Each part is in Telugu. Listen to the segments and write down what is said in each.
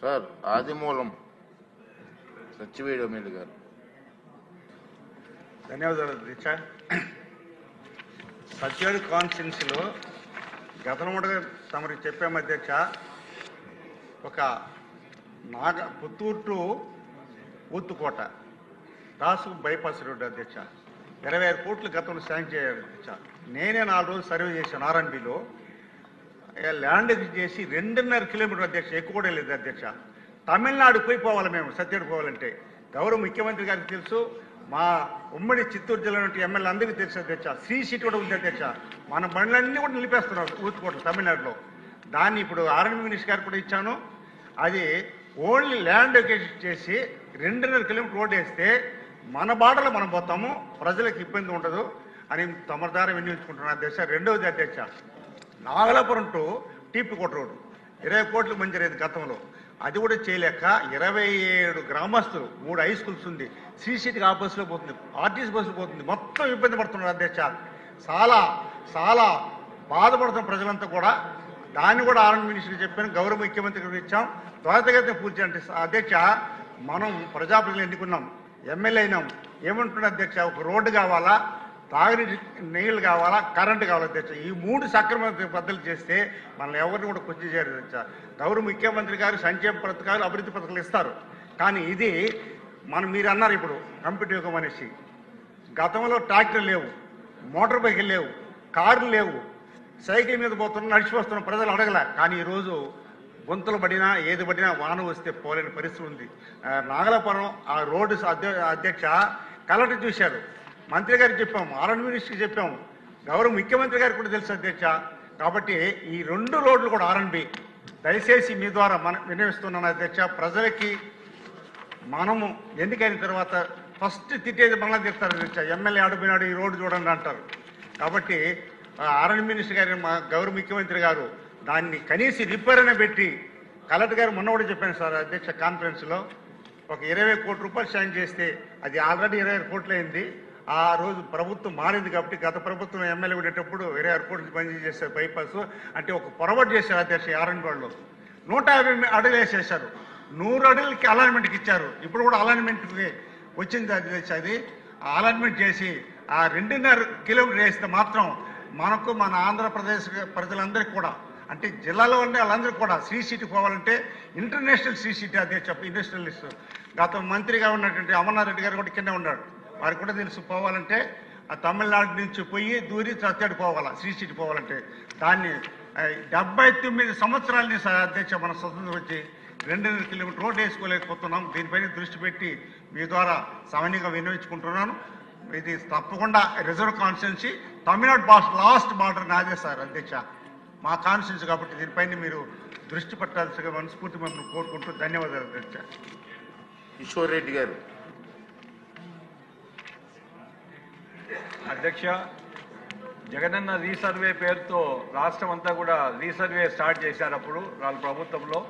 సార్ ఆదిమూలం సచ్చివేడు ఎమ్మెల్యే గారు. ధన్యవాదాలు అధ్యక్ష సత్యవేడు కాన్స్టిట్యున్సీలో గతనముడగా తమరికి చెప్పాము అధ్యక్ష ఒక నాగ పుత్తూరు టు ఊత్తుకోట దాసు బైపాస్ రోడ్డు అధ్యక్ష. ఇరవై ఐదు కోట్లు గతంలో శాంక్షన్ చేయాలి అధ్యక్ష. నేనే నాలుగు రోజులు సర్వే చేశాను ఆర్ఎన్బిలో ల్యాండ్ చేసి రెండున్నర కిలోమీటర్ అధ్యక్ష ఎక్కువ కూడా లేదు అధ్యక్ష. తమిళనాడు పోయి పోవాలి మేము సత్యడు పోవాలంటే. గౌరవ ముఖ్యమంత్రి గారికి తెలుసు మా ఉమ్మడి చిత్తూరు జిల్లా నుండి ఎమ్మెల్యే అందరికీ తెలుసు అధ్యక్ష. శ్రీ సీట్ కూడా ఉంది అధ్యక్ష. మన బండ్లన్నీ కూడా నిలిపేస్తున్నారు ఊతుకోట తమిళనాడులో. దాన్ని ఇప్పుడు ఆర్ఎన్ మినిస్టర్ గారికి కూడా ఇచ్చాను. అది ఓన్లీ ల్యాండ్ ఎకేషన్ చేసి రెండున్నర కిలోమీటర్ రోడ్ వేస్తే మన బాటలో మనం పోతాము ప్రజలకు ఇబ్బంది ఉండదు అని తమ ద్వారా వినియోగించుకుంటున్నాను అధ్యక్ష. రెండవది అధ్యక్ష నాగలాపురం టు టీపీకోట రోడ్డు. ఇరవై కోట్లు మంజూరైంది గతంలో. అది కూడా చేయలేక ఇరవై ఏడు గ్రామస్తులు మూడు హై స్కూల్స్ ఉంది. సీసీటీకి ఆ బస్సులో పోతుంది ఆర్టీసీ బస్సులో పోతుంది. మొత్తం ఇబ్బంది పడుతున్నారు అధ్యక్ష చాలా చాలా బాధపడుతున్న ప్రజలంతా కూడా దాన్ని కూడా ఆర్ఎన్ మినిస్టర్ చెప్పాను గౌరవ ముఖ్యమంత్రి ఇచ్చాం. త్వరితగతిన పూర్తి అంటే అధ్యక్ష మనం ప్రజాప్రతిని ఎన్నుకున్నాం ఎమ్మెల్యే అయినాం. ఏమంటున్నా అధ్యక్ష? ఒక రోడ్డు కావాలా? తాగునీటి నీళ్ళు కావాలా కరెంటు కావాలా అధ్యక్ష ఈ మూడు సక్రమ పద్ధతులు చేస్తే మనల్ని ఎవరిని కూడా కొంచెం చేయరు గౌరవ ముఖ్యమంత్రి గారు సంక్షేమ పథకాలు అభివృద్ధి పథకాలు ఇస్తారు. కానీ ఇది మనం మీరు అన్నారు ఇప్పుడు కంప్యూటర్ యుగం అనేసి. గతంలో ట్రాక్టర్ లేవు మోటార్ బైకులు లేవు కార్లు లేవు. సైకిల్ మీద పోతున్న నడిచి వస్తున్న ప్రజలు అడగలే. కానీ ఈరోజు గుంతలు పడినా ఏది పడినా వాన వస్తే పోలేని పరిస్థితి ఉంది. నాగలపురం నాగలాపురం ఆ రోడ్డు అధ్య- అధ్యక్ష కలెక్టర్ చూశారు. మంత్రి గారికి చెప్పాము ఆర్ఎన్ మినిస్టర్కి చెప్పాము. గౌరవ ముఖ్యమంత్రి గారికి కూడా తెలుసు అధ్యక్ష. కాబట్టి ఈ రెండు రోడ్లు కూడా ఆర్ఎన్బి దయచేసి మీ ద్వారా మన వినియోగిస్తున్నాను అధ్యక్ష. ప్రజలకి మనము ఎన్నికైన తర్వాత ఫస్ట్ తిట్టేది మళ్ళీ తిడతారు అధ్యక్ష. ఎమ్మెల్యే ఆడిపోయినాడు ఈ రోడ్డు చూడండి అంటారు. కాబట్టి ఆర్ఎన్ మినిస్టర్ గారి మా గౌరవ ముఖ్యమంత్రి గారు దాన్ని కనీసం రిపేర్ అనే పెట్టి కలెక్టర్ గారు మొన్న కూడా చెప్పాను సార్ అధ్యక్ష కాన్ఫరెన్స్లో ఒక ఇరవై కోట్ల రూపాయలు శాంక్షన్ చేస్తే అది ఆల్రెడీ ఇరవై ఆరు కోట్లు అయింది. ఆ రోజు ప్రభుత్వం మారింది కాబట్టి గత ప్రభుత్వం ఎమ్మెల్యే ఉండేటప్పుడు వేరే ఎయిర్పోర్ట్ నుంచి పని చేసే బైపాస్ అంటే ఒక పొరపాటు చేశారు అధ్యక్ష ఆర్ఎన్ నూట యాభై అడుగులు వేసేసారు నూరు అడుగులకి అలాట్మెంట్కి ఇచ్చారు. ఇప్పుడు కూడా అలాట్మెంట్కి వచ్చింది అధ్యక్ష అది. అలాట్మెంట్ చేసి ఆ రెండున్నర కిలోమీటర్ వేస్తే మాత్రం మనకు మన ఆంధ్రప్రదేశ్ ప్రజలందరికీ కూడా అంటే జిల్లాలో ఉండే వాళ్ళందరికీ కూడా శ్రీ సిటీ పోవాలంటే ఇంటర్నేషనల్ శ్రీ సిటీ అదే చెప్ప ఇండస్ట్రియలిస్ట్. గత మంత్రిగా ఉన్నటువంటి అమర్నాథ్ రెడ్డి గారు కూడా కింద ఉన్నాడు. వారికి కూడా తెలుసు పోవాలంటే ఆ తమిళనాడు నుంచి పోయి దూరి తత్తడి పోవాలా శ్రీ పోవాలంటే. దాన్ని డెబ్బై తొమ్మిది సంవత్సరాల నుంచి సార్ అధ్యక్ష మన స్వతంత్రం వచ్చి రెండున్నర కిలోమీటర్ రోడ్ వేసుకోలేకపోతున్నాం. దీనిపైన దృష్టి పెట్టి మీ ద్వారా సమన్యంగా వినియోగించుకుంటున్నాను. ఇది తప్పకుండా reserve constituency Tamil Nadu boss last border నాదే సార్ అధ్యక్ష మా కాన్స్టిట్యున్సీ కాబట్టి దీనిపైన మీరు దృష్టి పెట్టాల్సిగా మనస్ఫూర్తి మనం కోరుకుంటూ ధన్యవాదాలు అధ్యక్ష కిషోర్ రెడ్డి గారు. అధ్యక్ష. జగనన్న రీసర్వే పేరుతో రాష్ట్రం అంతా కూడా రీసర్వే స్టార్ట్ చేశారు అప్పుడు వాళ్ళ ప్రభుత్వంలో.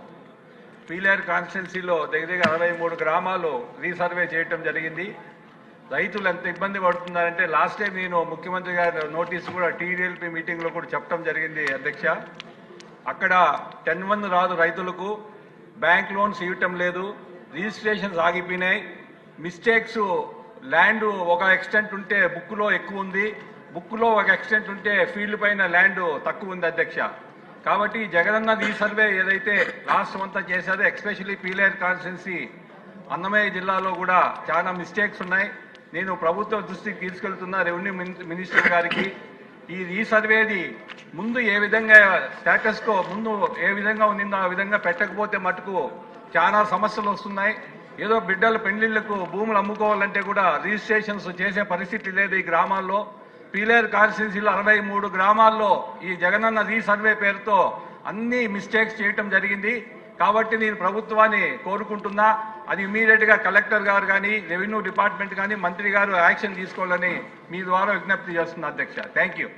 పీలేర్ కాన్స్టిట్యున్సీలో దగ్గర దగ్గర అరవై మూడు గ్రామాలు రీసర్వే చేయటం జరిగింది. రైతులు ఎంత ఇబ్బంది పడుతున్నారంటే లాస్ట్ టైం నేను ముఖ్యమంత్రి గారి నోటీస్ కూడా టీడీఎల్పీ మీటింగ్లో కూడా చెప్పడం జరిగింది అధ్యక్ష. అక్కడ టెన్ వన్ రాదు రైతులకు. బ్యాంక్ లోన్స్ ఇవ్వటం లేదు. రిజిస్ట్రేషన్స్ ఆగిపోయినాయి. మిస్టేక్స్ ల్యాండ్ ఒక ఎక్స్టెంట్ ఉంటే బుక్లో ఎక్కువ ఉంది బుక్లో ఒక ఎక్స్టెంట్ ఉంటే ఫీల్డ్ పైన ల్యాండ్ తక్కువ ఉంది అధ్యక్ష. కాబట్టి ఈ సర్వే ఏదైతే రాష్ట్రం అంతా చేశారో ఎక్స్పెషల్లీ పీలేర్ కాన్స్టిట్యున్సీ అన్నమయ్య జిల్లాలో కూడా చాలా మిస్టేక్స్ ఉన్నాయి. నేను ప్రభుత్వ దృష్టికి తీసుకెళ్తున్న రెవెన్యూ మినిస్టర్ గారికి ఈ ఈ సర్వేది ముందు ఏ విధంగా స్టేటస్కో ముందు ఏ విధంగా ఉండిందో ఆ విధంగా పెట్టకపోతే మటుకు చాలా సమస్యలు వస్తున్నాయి. ఏదో బిడ్డల పెండ్లిళ్ళకు భూములు అమ్ముకోవాలంటే కూడా రిజిస్ట్రేషన్స్ చేసే పరిస్థితి లేదు ఈ గ్రామాల్లో. పీలేరు కాన్స్టిట్యున్సీలో అరవై మూడు గ్రామాల్లో ఈ జగనన్న రీసర్వే పేరుతో అన్ని మిస్టేక్స్ చేయటం జరిగింది. కాబట్టి నేను ప్రభుత్వాన్ని కోరుకుంటున్నా అది ఇమీడియట్గా కలెక్టర్ గారు కానీ రెవెన్యూ డిపార్ట్మెంట్ కానీ మంత్రి గారు యాక్షన్ తీసుకోవాలని మీ ద్వారా విజ్ఞప్తి చేస్తున్నా అధ్యక్ష. Thank you.